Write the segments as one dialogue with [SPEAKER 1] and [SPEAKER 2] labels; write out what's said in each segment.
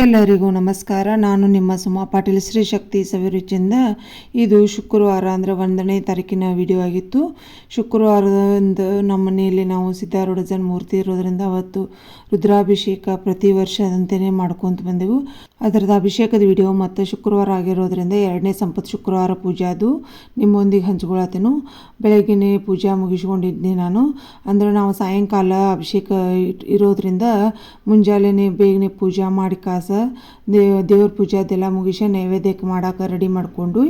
[SPEAKER 1] ಎಲ್ಲರಿಗೂ ನಮಸ್ಕಾರ. ನಾನು ನಿಮ್ಮ ಸುಮಾ ಪಾಟೀಲ್, ಶ್ರೀ ಶಕ್ತಿ ಸವಿರುಚಿಯಿಂದ ಇದು ಶುಕ್ರವಾರ ಅಂದರೆ ಒಂದನೇ ತಾರೀಕಿನ ವಿಡಿಯೋ ಆಗಿತ್ತು. ಶುಕ್ರವಾರದಂದು ನಮ್ಮ ಮನೆಯಲ್ಲಿ ನಾವು ಸಿದ್ಧಾರೂಢ ಜನ ಮೂರ್ತಿ ಇರೋದ್ರಿಂದ ಅವತ್ತು ರುದ್ರಾಭಿಷೇಕ ಪ್ರತಿ ವರ್ಷದಂತೆಯೇ ಮಾಡ್ಕೊತ ಬಂದೆವು. ಅದರದ ಅಭಿಷೇಕದ ವಿಡಿಯೋ ಮತ್ತು ಶುಕ್ರವಾರ ಆಗಿರೋದ್ರಿಂದ ಎರಡನೇ ಸಂಪತ್ ಶುಕ್ರವಾರ ಪೂಜೆ ಅದು. ನಿಮ್ಮೊಂದಿಗೆ ಹಂಚ್ಕೊಳತ್ತೇನು. ಬೆಳಗ್ಗೆ ಪೂಜೆ ಮುಗಿಸ್ಕೊಂಡಿದ್ದೆ ನಾನು. ಅಂದರೆ ನಾವು ಸಾಯಂಕಾಲ ಅಭಿಷೇಕ ಇರೋದ್ರಿಂದ ಮುಂಜಾನೆ ಬೇಗನೆ ಪೂಜೆ ಮಾಡಿ ಕಾಸ ದೇವ್ರ ಪೂಜೆ ಅದೆಲ್ಲ ಮುಗಿಸಿ ನೈವೇದ್ಯಕ್ಕೆ ಮಾಡೋಕೆ ರೆಡಿ ಮಾಡ್ಕೊಂಡು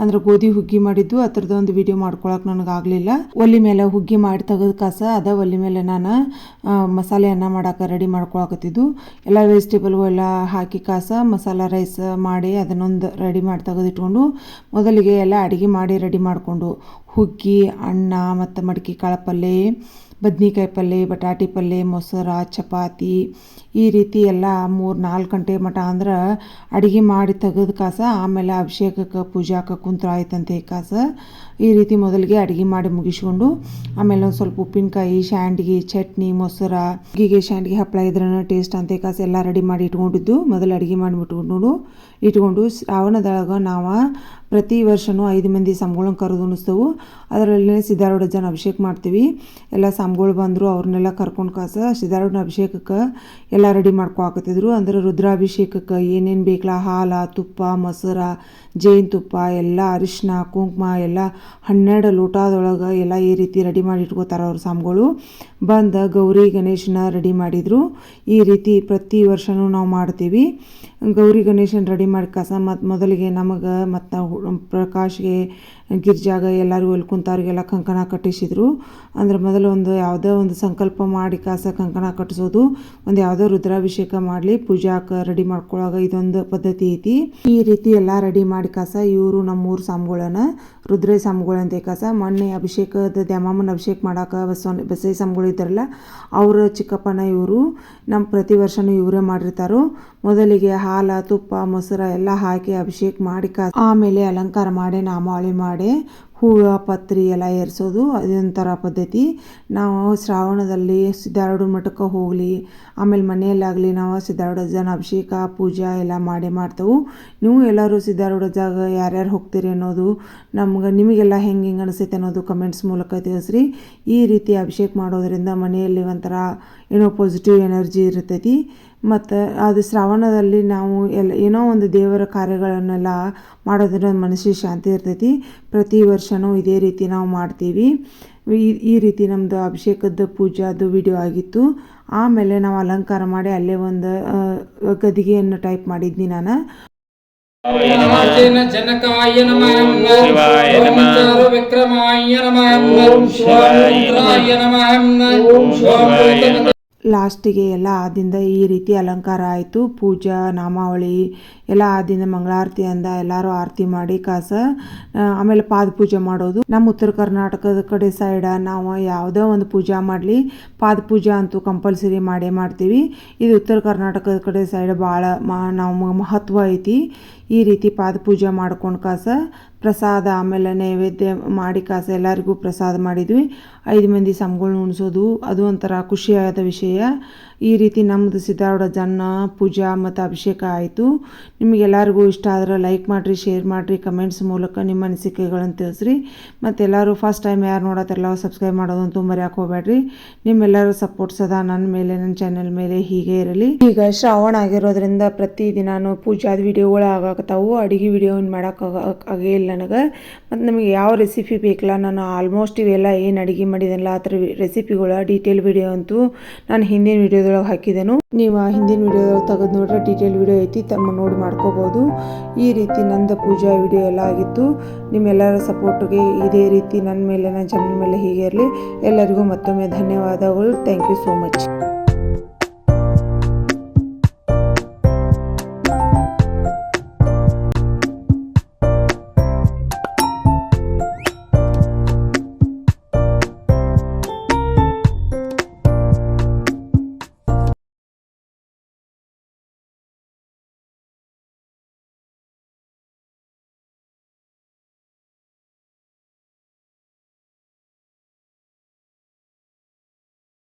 [SPEAKER 1] ಅಂದ್ರೆ ಗೋಧಿ ಹುಗ್ಗಿ ಮಾಡಿದ್ದು ಅದ್ರದ್ದು ಒಂದು ವಿಡಿಯೋ ಮಾಡ್ಕೊಳಕ್ಕೆ ನನಗೆ ಆಗಲಿಲ್ಲ. ಒಲಿ ಮೇಲೆ ಹುಗ್ಗಿ ಮಾಡಿ ತೆಗೆದ ಕಾಸ ಅದ ಒಲಿ ಮೇಲೆ ನಾನು ಮಸಾಲೆ ಅನ್ನ ಮಾಡೋಕೆ ರೆಡಿ ಮಾಡ್ಕೊಳಕತ್ತಿದ್ದು. ಎಲ್ಲ ವೆಜಿಟೇಬಲ್ ಎಲ್ಲ ಹಾಕಿ ಕಾಸ, ಮಸಾಲ ರೈಸ್ ಮಾಡಿ ಅದನ್ನೊಂದು ರೆಡಿ ಮಾಡಿ ತೆಗೆದಿಟ್ಕೊಂಡು ಮೊದಲಿಗೆ ಎಲ್ಲ ಅಡುಗೆ ಮಾಡಿ ರೆಡಿ ಮಾಡಿಕೊಂಡು, ಹುಗ್ಗಿ, ಅನ್ನ ಮತ್ತು ಮಡಿಕೆ ಕಾಳು ಪಲ್ಯ ಬದ್ನಿಕಾಯಿ ಪಲ್ಯ ಬಟಾಟಿ ಪಲ್ಯ ಮೊಸರ, ಚಪಾತಿ, ಈ ರೀತಿ ಎಲ್ಲ ಮೂರು ನಾಲ್ಕು ಗಂಟೆ ಮಟ ಅಂದ್ರೆ ಅಡುಗೆ ಮಾಡಿ ತೆಗೆದ ಕಾಸ, ಆಮೇಲೆ ಅಭಿಷೇಕಕ್ಕೆ ಪೂಜಾಕ್ಕೆ ಕುಂತ್ರ ಆಯ್ತಂತೆ ಕಾಸ. ಈ ರೀತಿ ಮೊದಲಿಗೆ ಅಡುಗೆ ಮಾಡಿ ಮುಗಿಸ್ಕೊಂಡು, ಆಮೇಲೆ ಒಂದು ಸ್ವಲ್ಪ ಉಪ್ಪಿನಕಾಯಿ, ಶಾಂಡ್ಗಿ, ಚಟ್ನಿ, ಮೊಸರ ಹೀಗೆ ಶಾಂಡ್ಗಿ ಹಪ್ಪಳ ಇದ್ರನ ಟೇಸ್ಟ್ ಅಂತ ಕಾಸ ಎಲ್ಲ ರೆಡಿ ಮಾಡಿ ಇಟ್ಕೊಂಡಿದ್ದು. ಮೊದಲು ಅಡುಗೆ ಮಾಡಿ ಇಟ್ಕೊಂಡು ಇಟ್ಕೊಂಡು ಶ್ರಾವಣದೊಳಗೆ ನಾವು ಪ್ರತಿ ವರ್ಷವೂ ಐದು ಮಂದಿ ಸಂಬಳನ ಕರೆದು ಉಣಿಸ್ತೇವೆ. ಅದರಲ್ಲಿ ಸಿದ್ಧಾರೂಢ ಜನ ಅಭಿಷೇಕ ಮಾಡ್ತೀವಿ. ಎಲ್ಲ ಸಂಬಗಳು ಬಂದರು ಅವ್ರನ್ನೆಲ್ಲ ಕರ್ಕೊಂಡು ಕಾಸ ಸಿದ್ಧಾರೂಢನ ಅಭಿಷೇಕಕ್ಕೆ ಎಲ್ಲ ರೆಡಿ ಮಾಡ್ಕೊಳಕತ್ತಿದ್ರು. ಅಂದ್ರೆ ರುದ್ರಾಭಿಷೇಕಕ್ಕೆ ಏನೇನು ಬೇಕಲ್ಲ ಹಾಲು, ತುಪ್ಪ, ಮೊಸರ ಜೇನುತುಪ್ಪ ಎಲ್ಲ ಅರಿಶಿನ ಕುಂಕುಮ, ಎಲ್ಲ ಹನ್ನೆರಡು ಲೋಟದೊಳಗೆ ಎಲ್ಲ ಈ ರೀತಿ ರೆಡಿ ಮಾಡಿ ಇಟ್ಕೋತಾರೆ ಅವ್ರ ಸ್ವಾಮಿಗಳು. ಬಂದು ಗೌರಿ ಗಣೇಶನ ರೆಡಿ ಮಾಡಿದರು. ಈ ರೀತಿ ಪ್ರತಿ ವರ್ಷವೂ ನಾವು ಮಾಡ್ತೀವಿ. ಗೌರಿ ಗಣೇಶನ ರೆಡಿ ಮಾಡಿ ಕಸ ಮತ್ತು ಮೊದಲಿಗೆ ನಮಗೆ ಮತ್ತು ಪ್ರಕಾಶ್ಗೆ ಗಿರ್ಜಾಗ ಎಲ್ಲರಿಗೂ ಅಲ್ಲಿ ಕುಂತವ್ರಿಗೆಲ್ಲ ಕಂಕಣ ಕಟ್ಟಿಸಿದ್ರು. ಅಂದ್ರೆ ಮೊದಲು ಒಂದು ಯಾವುದೋ ಒಂದು ಸಂಕಲ್ಪ ಮಾಡಿ ಕಾಸ ಕಂಕಣ ಕಟ್ಟಿಸೋದು, ಒಂದು ಯಾವುದೋ ರುದ್ರಾಭಿಷೇಕ ಮಾಡಲಿ ಪೂಜಾಕ್ಕೆ ರೆಡಿ ಮಾಡ್ಕೊಳ್ಳೋವಾಗ ಇದೊಂದು ಪದ್ಧತಿ ಐತಿ. ಈ ರೀತಿ ಎಲ್ಲ ರೆಡಿ ಮಾಡಿ ಕಾಸ, ಇವರು ನಮ್ಮೂರು ಸ್ವಾಮಿಗಳನ್ನ, ರುದ್ರೇ ಸ್ವಾಮಿಗಳು ಅಂತ ಕಾಸ, ಮೊನ್ನೆ ಅಭಿಷೇಕದ ದ್ಯಾಮಮ್ಮನ ಅಭಿಷೇಕ ಮಾಡೋಕೆ ಬಸವನ ಬಸೈ ಸ್ವಾಮಿಗಳು ಇದ್ದಾರಲ್ಲ ಅವರ ಚಿಕ್ಕಪ್ಪನ ಇವರು ನಮ್ಮ ಪ್ರತಿ ವರ್ಷನೂ ಇವರೇ ಮಾಡಿರ್ತಾರೋ. ಮೊದಲಿಗೆ ಹಾಲ, ತುಪ್ಪ, ಮೊಸರು ಎಲ್ಲ ಹಾಕಿ ಅಭಿಷೇಕ ಮಾಡಿ ಕಾ ಆಮೇಲೆ ಅಲಂಕಾರ ಮಾಡಿ ನಾಮಾವಳಿ ಮಾಡಿ ಹೂವು ಪತ್ರಿ ಎಲ್ಲ ಏರಿಸೋದು, ಅದೊಂಥರ ಪದ್ಧತಿ. ನಾವು ಶ್ರಾವಣದಲ್ಲಿ ಸಿದ್ಧಾರೂಢ ಮಠಕ್ಕೆ ಹೋಗಲಿ, ಆಮೇಲೆ ಮನೆಯಲ್ಲಾಗಲಿ ನಾವು ಸಿದ್ಧಾರೂಢ ಜನ ಅಭಿಷೇಕ, ಪೂಜೆ ಎಲ್ಲ ಮಾಡೇ ಮಾಡ್ತೇವೆ. ನೀವು ಎಲ್ಲರೂ ಸಿದ್ಧಾರೂಢ ಜಾಗ ಯಾರ್ಯಾರು ಹೋಗ್ತೀರಿ ಅನ್ನೋದು ನಮ್ಗೆ, ನಿಮಗೆಲ್ಲ ಹೆಂಗೆ ಹೆಂಗೆ ಅನಿಸುತ್ತೆ ಅನ್ನೋದು ಕಮೆಂಟ್ಸ್ ಮೂಲಕ ತಿಳಿಸ್ರಿ. ಈ ರೀತಿ ಅಭಿಷೇಕ ಮಾಡೋದರಿಂದ ಮನೆಯಲ್ಲಿ ಒಂಥರ ಏನೋ ಪಾಸಿಟಿವ್ ಎನರ್ಜಿ ಇರ್ತೈತಿ. ಮತ್ತು ಅದು ಶ್ರಾವಣದಲ್ಲಿ ನಾವು ಎಲ್ಲ ಏನೋ ಒಂದು ದೇವರ ಕಾರ್ಯಗಳನ್ನೆಲ್ಲ ಮಾಡೋದ್ರಿಂದ ಮನಸ್ಸಿಗೆ ಶಾಂತಿ ಇರ್ತೈತಿ. ಪ್ರತಿ ವರ್ಷವೂ ಇದೇ ರೀತಿ ನಾವು ಮಾಡ್ತೀವಿ. ಈ ಈ ರೀತಿ ನಮ್ಮದು ಅಭಿಷೇಕದ ಪೂಜಾದು ವಿಡಿಯೋ ಆಗಿತ್ತು. ಆಮೇಲೆ ನಾವು ಅಲಂಕಾರ ಮಾಡಿ ಅಲ್ಲೇ ಒಂದು ಗದಿಗೆಯನ್ನು ಟೈಪ್ ಮಾಡಿದ್ನಿ ನಾನು.
[SPEAKER 2] ಜನಕಾಯ ನಮಃ
[SPEAKER 3] ಶಿವಾಯ
[SPEAKER 2] ಓಂ
[SPEAKER 3] ನಮಃ.
[SPEAKER 2] ವಿಕ್ರಮಾಯ ನಮಃ
[SPEAKER 3] ಓಂ ಶಿವಾಯ
[SPEAKER 2] ನಮಃ.
[SPEAKER 3] ಓಂ ಶಿವಾಯ ನಮಃ.
[SPEAKER 1] ಲಾಸ್ಟಿಗೆ ಎಲ್ಲ ಆದಿಂದ ಈ ರೀತಿ ಅಲಂಕಾರ ಆಯಿತು. ಪೂಜಾ, ನಾಮಾವಳಿ ಎಲ್ಲ ಆದಿಂದ ಮಂಗಳಾರತಿ ಅಂದ ಎಲ್ಲರೂ ಆರತಿ ಮಾಡಿ ಕಾಸ ಆಮೇಲೆ ಪಾದ ಪೂಜೆ ಮಾಡೋದು. ನಮ್ಮ ಉತ್ತರ ಕರ್ನಾಟಕದ ಕಡೆ ಸೈಡ ನಾವು ಯಾವುದೋ ಒಂದು ಪೂಜಾ ಮಾಡಲಿ. ಪಾದ ಪೂಜಾ ಅಂತೂ ಕಂಪಲ್ಸರಿ ಮಾಡೇ ಮಾಡ್ತೀವಿ. ಇದು ಉತ್ತರ ಕರ್ನಾಟಕದ ಕಡೆ ಸೈಡ್ ಭಾಳ ಮಾ, ನಾವು ಮಹತ್ವ ಐತಿ. ಈ ರೀತಿ ಪಾದ ಪೂಜೆ ಮಾಡ್ಕೊಂಡು ಕಾಸ ಪ್ರಸಾದ, ಆಮೇಲೆ ನೈವೇದ್ಯ ಮಾಡಿ ಕಾಸ ಎಲ್ಲರಿಗೂ ಪ್ರಸಾದ ಮಾಡಿದ್ವಿ. ಐದು ಮಂದಿ ಸಮಗಳನ್ನ ಉಣಿಸೋದು ಅದು ಒಂಥರ ಖುಷಿಯಾದ ವಿಷಯ. ಈ ರೀತಿ ನಮ್ಮದು ಸಿದ್ಧಾರೂಢ ಜನ್ನ ಪೂಜಾ ಮತ್ತು ಅಭಿಷೇಕ ಆಯಿತು. ನಿಮಗೆಲ್ಲರಿಗೂ ಇಷ್ಟ ಆದ್ರೆ ಲೈಕ್ ಮಾಡಿರಿ ಶೇರ್ ಮಾಡಿರಿ ಕಮೆಂಟ್ಸ್ ಮೂಲಕ ನಿಮ್ಮ ಅನಿಸಿಕೆಗಳನ್ನು ತಿಳಿಸ್ರಿ. ಮತ್ತೆಲ್ಲರೂ ಫಸ್ಟ್ ಟೈಮ್ ಯಾರು ನೋಡತ್ತಾರಲ್ಲ ಸಬ್ಸ್ಕ್ರೈಬ್ ಮಾಡೋದಂತೂ ಮರ್ಯಾಕೆ ಹಾಕೋಬೇಡ್ರಿ ನಿಮ್ಮೆಲ್ಲರೂ ಸಪೋರ್ಟ್ ಸದಾ ನನ್ನ ಮೇಲೆ ನನ್ನ ಚಾನೆಲ್ ಮೇಲೆ ಹೀಗೆ ಇರಲಿ. ಈಗ ಶ್ರಾವಣ ಆಗಿರೋದ್ರಿಂದ ಪ್ರತಿದಿನಾನು ಪೂಜಾದ ವಿಡಿಯೋಗಳು ಆಗಾಕತ್ತಾವು. ಅಡುಗೆ ವಿಡಿಯೋ ಮಾಡೋಕೆ ಆಗೇ ಇಲ್ಲ ನನಗೆ. ಮತ್ತು ನಮಗೆ ಯಾವ ರೆಸಿಪಿ ಬೇಕಲ್ಲ, ನಾನು ಆಲ್ಮೋಸ್ಟ್ ಇವೆಲ್ಲ ಏನು ಅಡುಗೆ ಮಾಡಿದೆನಲ್ಲ ಆ ಥರ ರೆಸಿಪಿಗಳ ಡೀಟೇಲ್ ವಿಡಿಯೋ ಅಂತೂ ನಾನು ಹಿಂದಿನ ವಿಡಿಯೋದೊಳಗೆ ಹಾಕಿದೆನು. ನೀವು ಆ ಹಿಂದಿನ ವಿಡಿಯೋದೊಳಗೆ ತೆಗೆದು ನೋಡ್ರೆ ಡೀಟೇಲ್ ವಿಡಿಯೋ ಐತಿ, ತಮ್ಮ ನೋಡಿ ಮಾಡ್ಕೋಬೋದು. ಈ ರೀತಿ ನಂದ ಪೂಜಾ ವಿಡಿಯೋ ಎಲ್ಲ ಆಗಿತ್ತು. ನಿಮ್ಮೆಲ್ಲರ ಸಪೋರ್ಟ್ಗೆ ಇದೇ ರೀತಿ ನನ್ನ ಮೇಲೆ ನನ್ನ ಚಾನಲ್ ಮೇಲೆ ಹೀಗೆ ಇರಲಿ. ಎಲ್ಲರಿಗೂ ಮತ್ತೊಮ್ಮೆ ಧನ್ಯವಾದಗಳು. Thank you so much